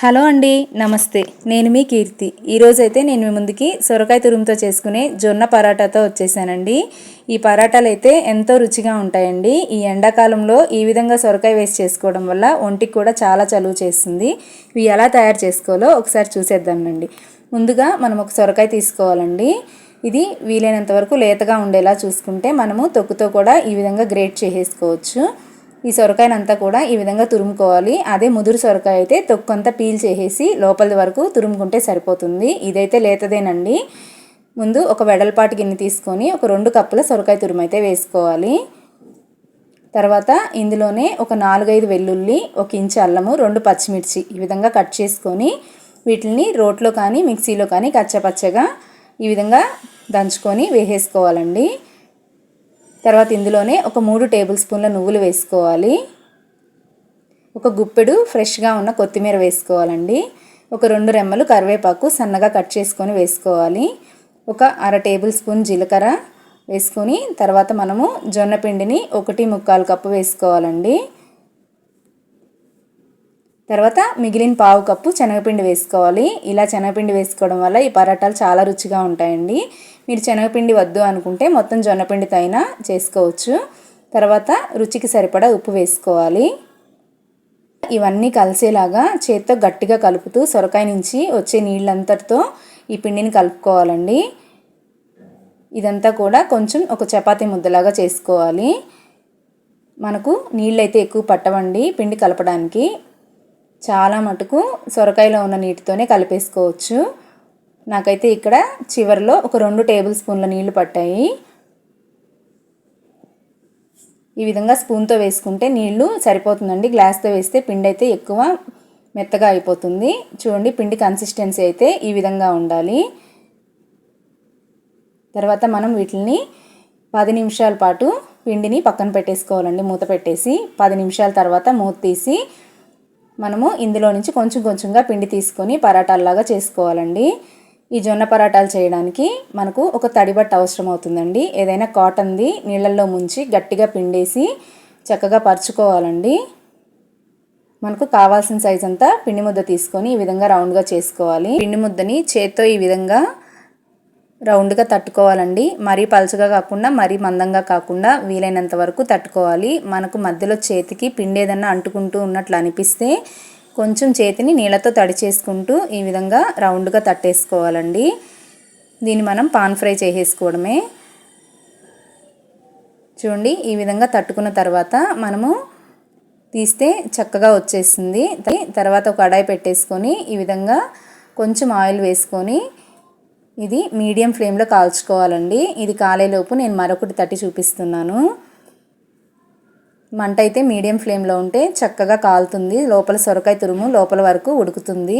Hello అండి నమస్తే. నేను మీ కీర్తి. ఈరోజు అయితే నేను మీ ముందుకి సొరకాయ తురుముతో చేసుకునే జొన్న పరాటాతో వచ్చేసానండి. ఈ పరాటాలు అయితే ఎంతో రుచిగా ఉంటాయండి. ఈ ఎండాకాలంలో ఈ విధంగా సొరకాయ వేసి చేసుకోవడం వల్ల ఒంటికి కూడా చాలా చలువ చేస్తుంది. ఇవి ఎలా తయారు చేసుకోవాలో ఒకసారి చూసేద్దామండి ముందుగా మనం ఒక సొరకాయ తీసుకోవాలండి. ఇది వీలైనంత వరకు లేతగా ఉండేలా చూసుకుంటే మనము తొక్కుతో కూడా ఈ విధంగా గ్రేట్ చేసేసుకోవచ్చు. ఈ సొరకాయనంతా కూడా ఈ విధంగా తురుముకోవాలి. అదే ముదురు సొరకాయ అయితే తొక్కంతా పీల్ చేసేసి లోపలి వరకు తురుముకుంటే సరిపోతుంది. ఇదైతే లేతదేనండి. ముందు ఒక వెడల్పాటి గిన్నె తీసుకొని ఒక రెండు కప్పుల సొరకాయ తురుము అయితే వేసుకోవాలి. తర్వాత ఇందులోనే ఒక నాలుగైదు వెల్లుల్లి ఒక ఇంచు అల్లము రెండు పచ్చిమిర్చి ఈ విధంగా కట్ చేసుకొని వీటిని రోట్లో కానీ మిక్సీలో కానీ కచ్చపచ్చగా ఈ విధంగా దంచుకొని వేసేసుకోవాలండి. తర్వాత ఇందులోనే ఒక మూడు టేబుల్ స్పూన్ల నువ్వులు వేసుకోవాలి. ఒక గుప్పెడు ఫ్రెష్గా ఉన్న కొత్తిమీర వేసుకోవాలండి. ఒక రెండు రెమ్మలు కరివేపాకు సన్నగా కట్ చేసుకొని వేసుకోవాలి. ఒక అర టేబుల్ స్పూన్ జీలకర్ర వేసుకొని తర్వాత మనము జొన్న పిండిని ఒకటి ముక్కాలు కప్పు వేసుకోవాలండి. తర్వాత మిగిలిన పావు కప్పు శనగపిండి వేసుకోవాలి. ఇలా శనగపిండి వేసుకోవడం వల్ల ఈ పరాటాలు చాలా రుచిగా ఉంటాయండి. మీరు శనగపిండి వద్దు అనుకుంటే మొత్తం జొన్నపిండితో అయినా చేసుకోవచ్చు. తర్వాత రుచికి సరిపడా ఉప్పు వేసుకోవాలి. ఇవన్నీ కలిసేలాగా చేత్తో గట్టిగా కలుపుతూ సొరకాయ నుంచి వచ్చే నీళ్ళంతటితో ఈ పిండిని కలుపుకోవాలండి. ఇదంతా కూడా కొంచెం ఒక చపాతీ ముద్దలాగా చేసుకోవాలి. మనకు నీళ్ళైతే ఎక్కువ పట్టవండి పిండి కలపడానికి. చాలా మటుకు సొరకాయలో ఉన్న నీటితోనే కలిపేసుకోవచ్చు. నాకైతే ఇక్కడ చివరిలో ఒక రెండు టేబుల్ స్పూన్ల నీళ్ళు పట్టాయి. ఈ విధంగా స్పూన్తో వేసుకుంటే నీళ్ళు సరిపోతుందండి. గ్లాస్తో వేస్తే పిండి అయితే ఎక్కువ మెత్తగా అయిపోతుంది. చూడండి పిండి కన్సిస్టెన్సీ అయితే ఈ విధంగా ఉండాలి. తర్వాత మనం వీటిని పది నిమిషాల పాటు పిండిని పక్కన పెట్టేసుకోవాలండి మూత పెట్టేసి. పది నిమిషాల తర్వాత మూత తీసి మనము ఇందులో నుంచి కొంచెం కొంచెంగా పిండి తీసుకొని పరాటాల్లాగా చేసుకోవాలండి. ఈ జొన్న పరాటాలు చేయడానికి మనకు ఒక తడిబట్ట అవసరం అవుతుందండి ఏదైనా కాటన్ది నీళ్ళల్లో ముంచి గట్టిగా పిండేసి చక్కగా పరుచుకోవాలండి. మనకు కావాల్సిన సైజ్ అంతా పిండి ముద్ద తీసుకొని ఈ విధంగా రౌండ్గా చేసుకోవాలి. పిండి ముద్దని చేత్తో ఈ విధంగా రౌండ్గా తట్టుకోవాలండి. మరీ పలుచగా కాకుండా మరీ మందంగా కాకుండా వీలైనంత వరకు తట్టుకోవాలి. మనకు మధ్యలో చేతికి పిండి ఏదన్నా అంటుకుంటూ ఉన్నట్లు అనిపిస్తే కొంచెం చేతిని నీళ్ళతో తడి చేసుకుంటూ ఈ విధంగా రౌండ్గా తట్టేసుకోవాలండి. దీన్ని మనం పాన్ ఫ్రై చేసేసుకోవడమే. చూడండి ఈ విధంగా తట్టుకున్న తర్వాత మనము తీస్తే చక్కగా వచ్చేస్తుంది. తర్వాత ఒక కడాయి పెట్టేసుకొని ఈ విధంగా కొంచెం ఆయిల్ వేసుకొని ఇది మీడియం ఫ్లేమ్లో కాల్చుకోవాలండి. ఇది కాలేలోపు నేను మరొకటి తట్టి చూపిస్తున్నాను. మంట అయితే మీడియం ఫ్లేమ్లో ఉంటే చక్కగా కాలుతుంది. లోపల సొరకాయ తురుము లోపల వరకు ఉడుకుతుంది.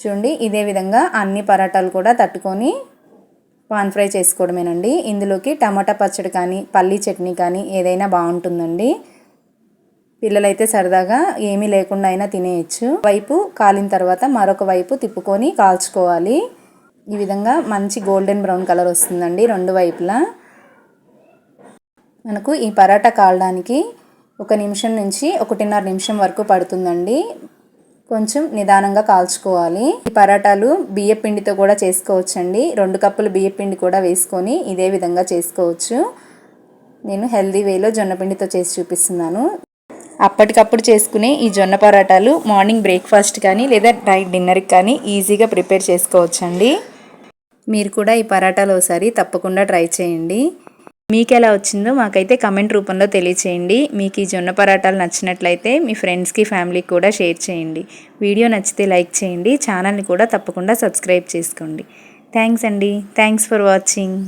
చూడండి ఇదే విధంగా అన్ని పరాటాలు కూడా తట్టుకొని పాన్ ఫ్రై చేసుకోవడమేనండి. ఇందులోకి టమాటా పచ్చడి కానీ పల్లీ చట్నీ కానీ ఏదైనా బాగుంటుందండి. పిల్లలైతే సరదాగా ఏమీ లేకుండా అయినా తినేయచ్చు. వైపు కాలిన తర్వాత మరొక వైపు తిప్పుకొని కాల్చుకోవాలి. ఈ విధంగా మంచి గోల్డెన్ బ్రౌన్ కలర్ వస్తుందండి రెండు వైపులా. మనకు ఈ పరాటా కాలడానికి ఒక నిమిషం నుంచి ఒకటిన్నర నిమిషం వరకు పడుతుందండి. కొంచెం నిదానంగా కాల్చుకోవాలి. ఈ పరాటాలు బియ్య పిండితో కూడా చేసుకోవచ్చండి. రెండు కప్పులు బియ్య పిండి కూడా వేసుకొని ఇదే విధంగా చేసుకోవచ్చు. నేను హెల్దీ వేలో జొన్న పిండితో చేసి చూపిస్తున్నాను. అప్పటికప్పుడు చేసుకునే ఈ జొన్న పరాటాలు మార్నింగ్ బ్రేక్ఫాస్ట్ కానీ లేదా నైట్ డిన్నర్కి కానీ ఈజీగా ప్రిపేర్ చేసుకోవచ్చండి. మీరు కూడా ఈ పరాటాలు ఒకసారి తప్పకుండా ట్రై చేయండి. మీకు ఎలా వచ్చిందో మాకైతే కమెంట్ రూపంలో తెలియచేయండి. మీకు ఈ జొన్న పరాటాలు నచ్చినట్లయితే మీ ఫ్రెండ్స్కి ఫ్యామిలీకి కూడా షేర్ చేయండి. వీడియో నచ్చితే లైక్ చేయండి. ఛానల్ని కూడా తప్పకుండా సబ్స్క్రైబ్ చేసుకోండి. థ్యాంక్స్ అండి. Thanks for watching.